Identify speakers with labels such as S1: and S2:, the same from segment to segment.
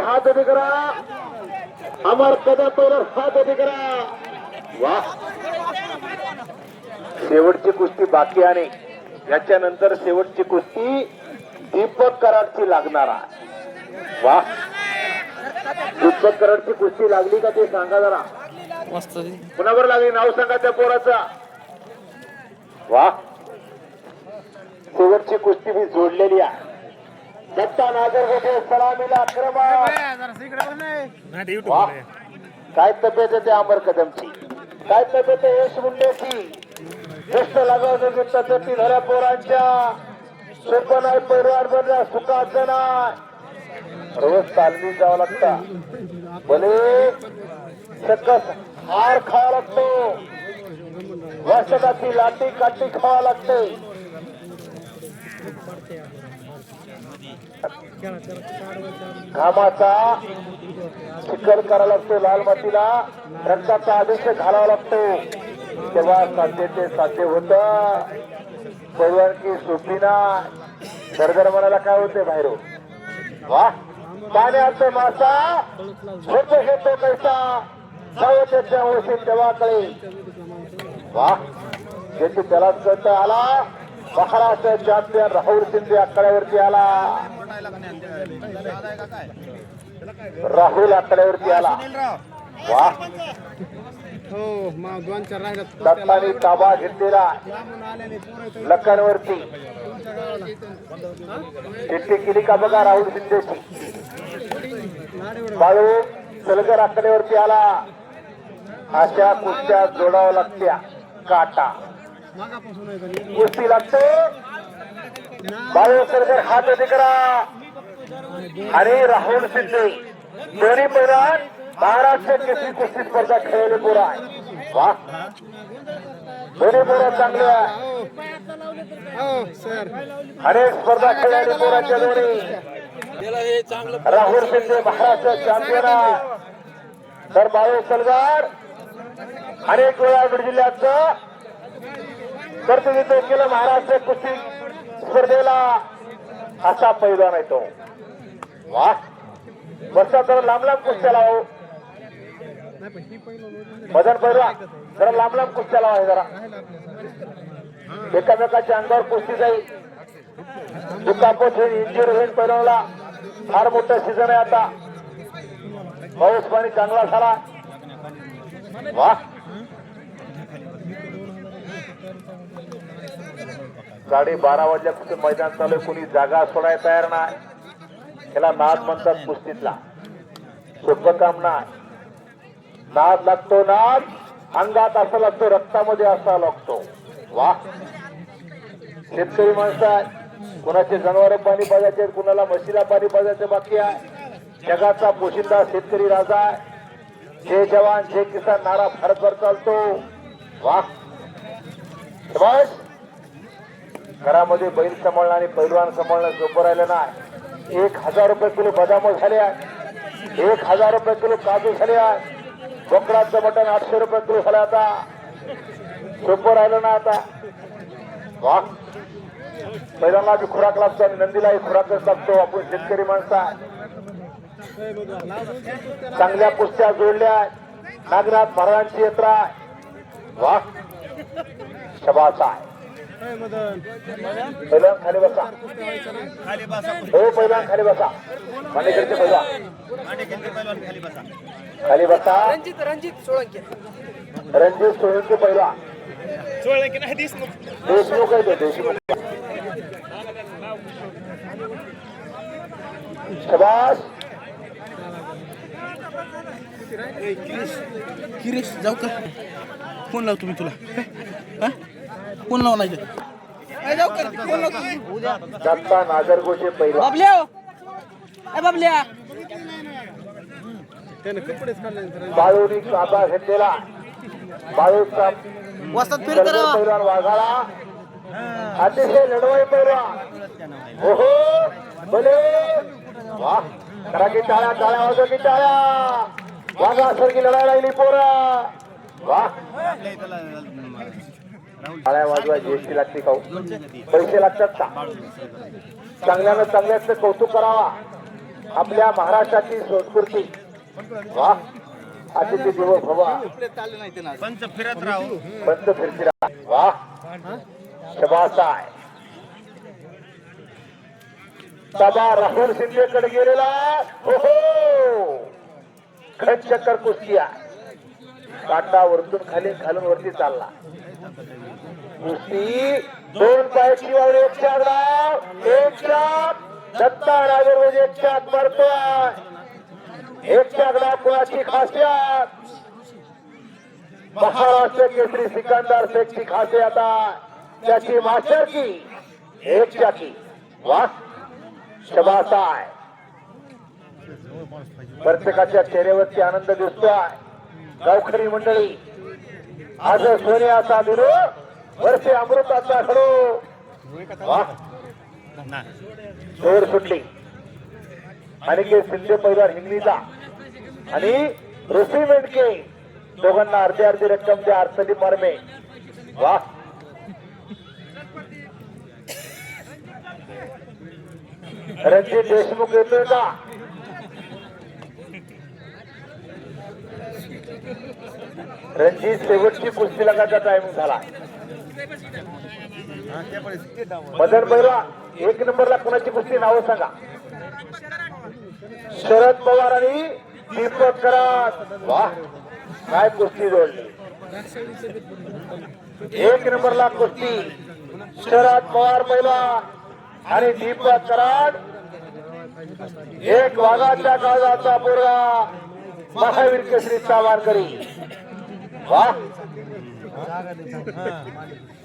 S1: हात उभे करा. अमर कदम हात उभे करा. वा. शेवटची कुस्ती बाकी आणि याच्यानंतर शेवटची कुस्ती दीपक कराडची लागणार वा. दीपक कराडची कुस्ती लागली का ते सांगा जरा.
S2: मस्त.
S1: कुणावर लागली? नाव सांगा त्या पोराचा. वा. शेवटची कुस्ती मी जोडलेली आहे. दत्ता नागरगोटे सलामीला क्रमांक वा. काय तब्येत त्या अमर कदमची? काय तब्येत आहे यश मुंडेची? ज्येष्ठ लागवड तब्येती धऱ्या पोरांच्या. सोपं नाही परिवार बनला सुखाचं नाही रोज तालमी जावं लागता. भले सकस हार खावा लागतो. वर्षकाची लाटी काठी खावा लागते. घामाचा चिखल करावा लागतो लाल मातीला. रक्ताचा आदेश घालावा लागतो. तेव्हा साध्य ते साध्य होत. परिवारची सोपी सरदर मनाला काय होते बाहेर हो? वा पाण्याचा मासा. झोप घेतो कैसा. जाऊ त्याच्या ओळखी तेव्हा वा ज्याची त्यालाच कळता आला महाराष्ट्र चॅम्पियन राहुल शिंदे आकड्यावरती आला. राहुल आकड्यावरती आला. वा.
S2: हो राहिल्यात.
S1: दत्ताने ताबा घेतलेला. लक्कनवरती चिठ्ठी केली का बघा राहुल शिंदेची? बाळू सलगर आकड्यावरती आला. अशा कुस्त्या जोडाव्या लागत्या. काटा? कुस्ती लागते. बाळू हात होते करा. आणि राहुल शिंदे दोन्ही मैदान महाराष्ट्र केसरी कुस्ती स्पर्धा खेळले पोरा वा. दोन्ही पोरा चांगले आहे अनेक स्पर्धा खेळाडू पोराच्या दोन्ही राहुल शिंदे महाराष्ट्र चॅम्पियन तर बाळू सलगार अनेक वेळा बीड जिल्ह्याचं प्रतिनिधित्व केलं महाराष्ट्र कुस्ती स्पर्धेला असा पैलवान येतो तो. वा. बसा तर लांब लांब कुस्त्या लावू. मदन पैलवान जरा लांब लांब कुस्त्या लावा जरा. एकामेकाच्या अंगावर कुस्ती जाईल. दुखापत होईल इंजुरी होईल पैलवानला फार मोठा सीझन आहे आता. पाऊस पाणी चांगला झाला. वा. साडे बारा वाजल्यापासून मैदान चालू आहे? कोणी जागा सोडायला तयार नाही. याला नाद म्हणतात कुस्तीतला. सोपं काम नाही नाद लागतो नाद. अंगात असा लागतो रक्तामध्ये असा लागतो. वा. शेतकरी माणसं आहे कुणाचे जनावर पाणी पाजायचे कुणाला म्हशीला पाणी पाजायचे बाकी आहे. जगाचा पोशिंदा शेतकरी राजा आहे. जय जवान जय किसान नारा भारतभर चालतो. वा. शाबास. घरामध्ये बैल सांभाळणं आणि पैलवान सांभाळणं सोपं राहिलं नाही. एक हजार रुपये किलो बदाम झाले आहे एक हजार रुपये किलो काजू झाले आहे बोकडाचं मटण आठशे रुपये किलो झालं आता. सोपं राहिलं ना आता. वा पहिल्यांदा बी खुराक लागतो आणि नंदीलाही खुराकच लागतो आपण शेतकरी माणसा चांगल्या कुस्त्या जोडल्या नागनाथ महाराजांची यात्रा वा शबाचा आहे. पहिला खाली बसा. हो पहिला खाली बसा. मांडेकरचे पहिला खाली बसा.
S2: रणजित रणजित सोळंके.
S1: रणजित सोळंके पहिला
S2: सोळंके नाही दिसत.
S1: देशमुख आहे ते देशमुख शबास.
S3: किरीश जाऊ का? फोन लावतो मी तुला? हा? फोन लावा नाही जाऊ का फोन लावतो
S1: दत्ता नागरगोचे पहिला.
S3: बाबल्या हो. ए बाबल्या.
S1: घेतलेला.
S3: फेर करा.
S1: वाघाळा अतिशय लढवाई हो हो भले. वा करा की टाळ्या टाळ्या वाजव की टाळ्या. वाघासारखी लढाई लागली पोरा. वा. टाळ्या वाजवा जीएसटी लागते का हो? पैसे लागतात का? चांगल्यानं चांगल्याचं कौतुक करावा. आपल्या महाराष्ट्राची संस्कृती. वा. अतिथी देवो भवा.
S2: पंच फिरत राहू.
S1: पंच फिरती वा. शबास आहे तबा राहुल शिंदेकडे गेलेला. हो हो. खत चक्कर कुस्ती काटा वरतून खाली खालून वरती चालला. दोन पायाची वावर एक चाक एक चाक दत्ता राजरोज एक चाक मारतोय एक चाक डाव कोणाची खासियत महाराष्ट्र केसरी सिकंदर शेखची खासियत आहे त्याची मास्टर की एक चाकी वा शबास आहे. प्रत्येकाच्या चेहऱ्यावरती आनंद दिसतोय. गावखरी मंडळी आज सोन्याचा दिलो वर्षी अमृताचा खडू. जोर सुटली. आणि के शिंदे परिवार हिंगणीचा. आणि ऋषी मेंढके दोघांना अर्धी अर्धी रक्कम द्या अर्थली मर्मे. वा. रणजित देशमुख येतोय का? रणजीत शेवटची कुस्ती लगाचा टाइम झाला. मदन बैरा एक नंबरला कुणाची कुस्ती नावं सांगा? शरद पवार आणि दीपक करात वा काय कुस्ती जोडली. एक नंबरला कुस्ती शरद पवार पहिला आणि दीपक कराड. एक वाघाच्या काळाचा पोरगा महावीर केसरी चावारकरी. वा.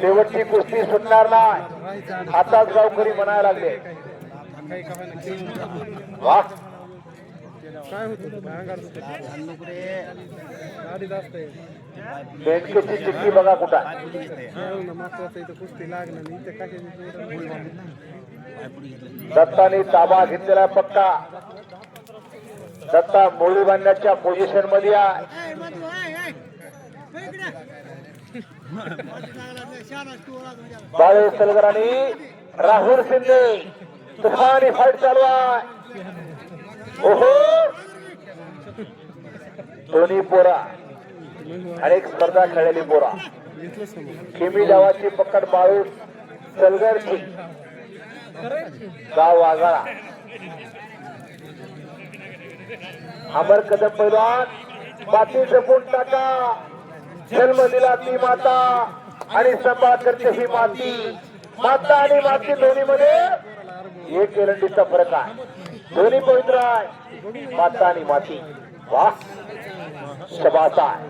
S1: शेवटची कुस्ती सुटणार नाही. हातात गावकरी म्हणायला लागले. वा. बँकेची चिठ्ठी बघा कुठं दत्ताने ताबा घेतलेला पक्का. दत्ता मोळी बांधण्याच्या पोझिशनमध्ये आहे. बाळे सलगर आणि राहुल शिंदे. तुफानी फाईट चालू आहे. ओहो! दोन्ही पोरा. अनेक स्पर्धा खेळलेली पोरा. खेमी गावाची पकड बाळू सलगरची गाव वाघाळा. अमर कदम पैलवान बाती जपून टाका. जन्म दिला ती माता आणि सपा करते ही माती. माता आणि माती दोन्ही मध्ये एक एरंडीचा फरक आहे. दोन्ही पवित्र आहे. माता आणि माती. वा. शबास आहे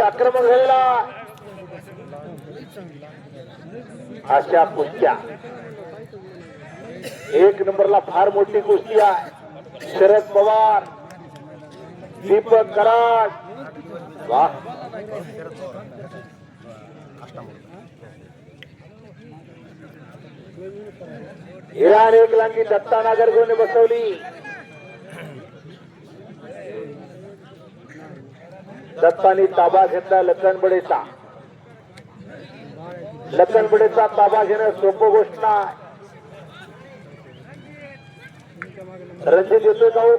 S1: आक्रमक झालेला. अशा कुस्त्या. एक नंबरला फार मोठी कुस्ती आहे. शरद पवार दीपक कराड. वा. इराण एक लांगी दत्ता नागरगोने बसवली. दत्तानी ताबा घेतला लखनबडेचा. लखनबडेचा ताबा घेणं सोपं गोष्ट नाही. रणजित येतोय का हो?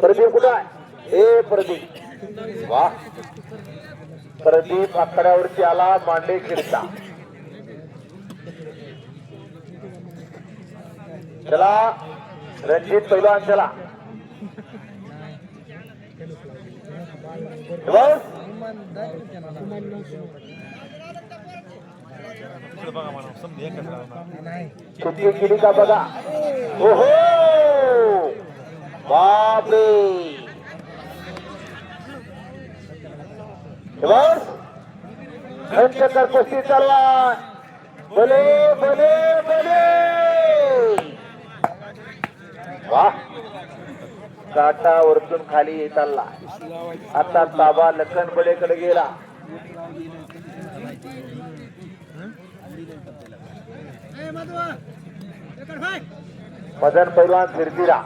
S1: प्रदीप कुठं आहे? हे प्रदीप. वा. प्रदीप आकड्यावरती आला मांडे खिडता चला रणजित पहिला चला बस किती केली का बघा? ओहो! बापरे! बस कुस्ती चालवा बोले बोले बोले वा! काटा वरतून खाली येत आला आता ताबा लखन बडेकडे गेला. मदन पैलवान फिरतीला.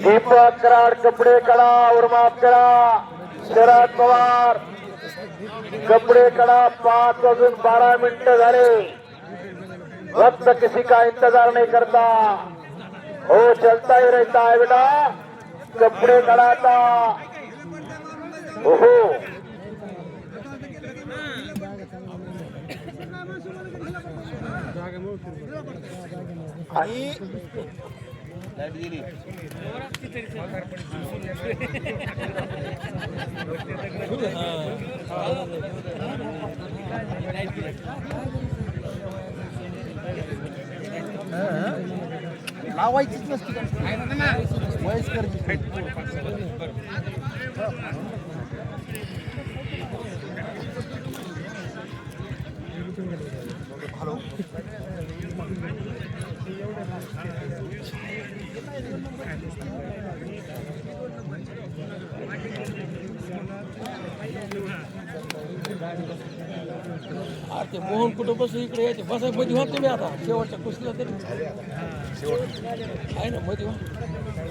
S1: दीपक कराड कपडे कडा उर्माप करा शरद पवार. कपडे कडा पाच अजून बारा मिनिटं झाले. वक्त किसी का इंतज़ार नहीं करता। हो चलता ही रहता है बेटा। कपडे कडा था ओहो
S3: लावायचीच नसती वयस्कर अरे ते मोहन कुठं बसू इकडे यायचे बसायमध्ये व्हा तुम्ही आता शेवटच्या कुस्तीला तरी आहे ना मध्ये व्हा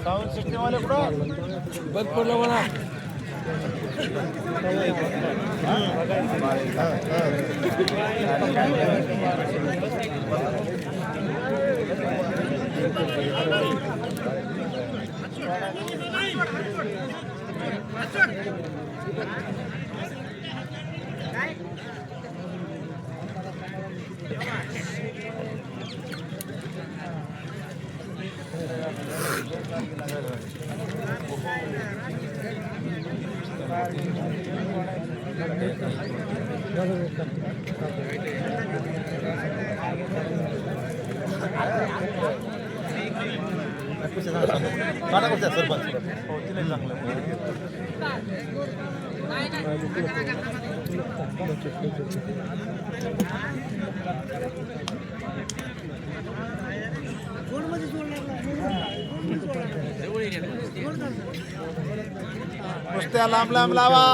S2: साऊंड सिस्टमवाले कुठं
S3: बंद पडलं म्हणा सरपंच
S2: कुस्त्या लांब लांब लावा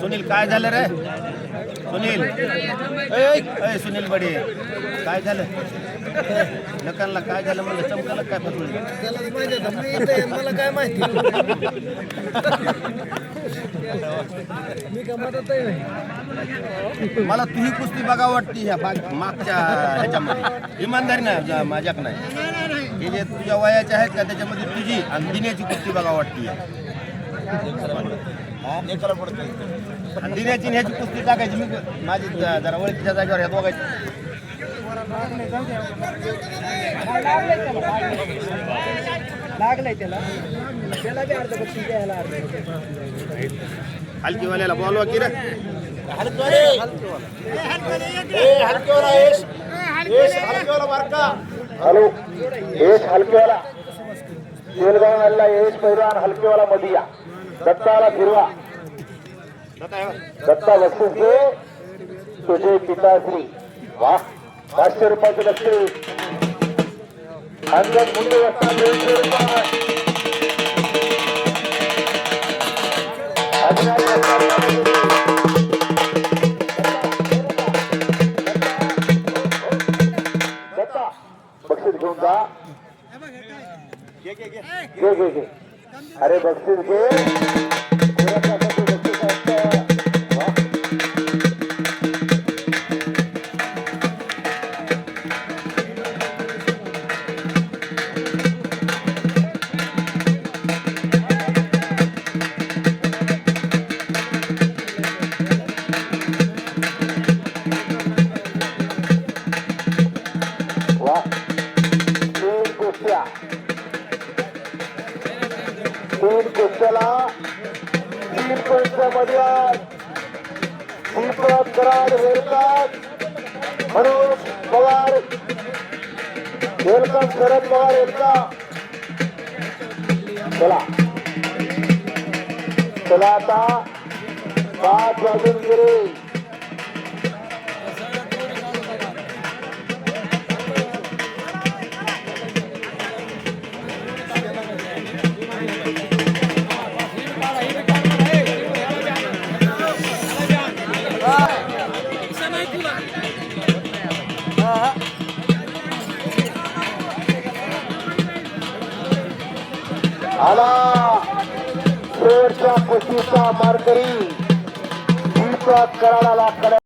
S4: सुनील काय झालं रे? सुनील. ए, सुनील बडे. काय झालं? लोकांना काय झालं म्हणलं? चमकाला काय फसवलं?
S2: मला काय माहिती?
S4: मला तुही कुस्ती बघा वाटती ह्या मागच्या ह्याच्यामध्ये. इमानदारी नाही माझ्याक नाही. हे जे तुझ्या वयाचे आहेत का त्याच्यामध्ये तुझी आणि दिन्याची कुस्ती बघा वाटती दिन्याची आणि ह्याची कुस्ती टाकायची. मी माझी जरा ओळखीच्या जागेवर ह्या दोघांची
S2: लागलंय त्याला. त्याला बी अर्ध बक्षीस द्यायला अर्ध
S4: हलकीवाल्याला बोलवा की रे.
S1: हॅलो यश हलकेवाला. यश पैलवान हलकेवाला मध्ये. या दत्ताला फिरवा. दत्ता बक्षीस तुझे पिताश्री. वा पाचशे रुपयाचे बक्षीस अंगद मुंडे वस्ता दोनशे रुपये अभिनव वाजता दत्ता बक्षीस घेऊन जा. घे घे घे. अरे बक्षीस घे चला. कराड वेलकात. मनोज पवार. वेलकम शरद पवार यांचा. चला. चला आता. पाच वाजून गेले. मारकरी. दीपक कराडाला कडे